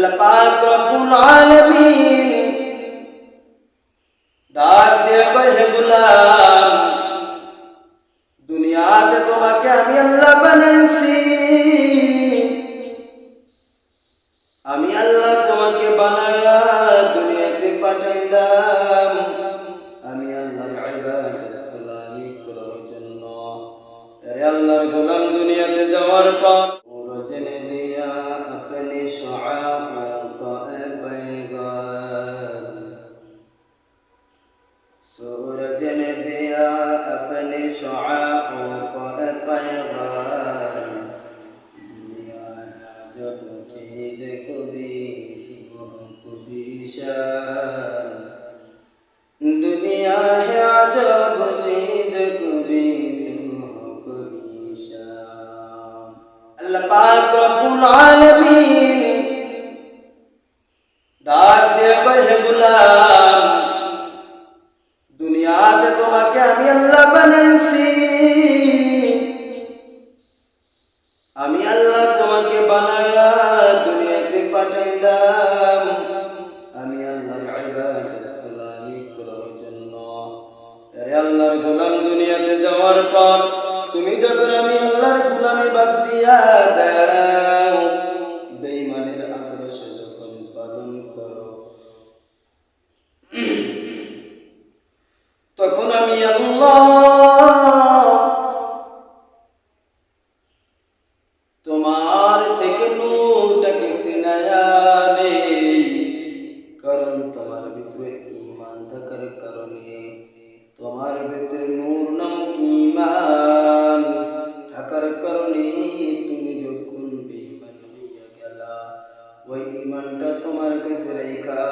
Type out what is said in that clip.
আল্লাহ দুনিয়াতে তোমাকে আমি আল্লাহ বানাইছি। আমি আল্লাহ তোমাকে বানায়া দুনিয়াতে পাঠাইলাম। আমি আল্লাহর ইবাদত আরে আল্লাহর গোলাম, দুনিয়াতে যাওয়ার পর দিয়া सूरज ने दिया अपने शुआओं को पैगाम दुनिया है जब चीज को भी सुबह को भी शाम दुनिया है जब चीज को भी सुबह को भी शाम अल्लाह पाक रब्बुल आलमीन তোমাকে আমি আল্লাহ বানাইছি। আমি আল্লাহ তোমাকে বানায়া দুনিয়াতে পাঠাইলাম। আমি আল্লাহর আল্লাহর গোলাম দুনিয়াতে যাওয়ার পর তুমি যখন আমি আল্লাহর গোলামি বাদ দিয়া দাও, বেঈমানের আদর্শ যখন পালন করো তখন আমি আল্লাহ তোমার থেকে নূরটাকে সিনায়া কারণ তোমার ভিতরে ঈমান থাকার কারণে তোমার ভিতরে নূর নামক ঈমান থাকার কারণে তুমি যখন বেঈমান হইয়া গেলা, ওই ঈমানটা তোমার কাছে রেখা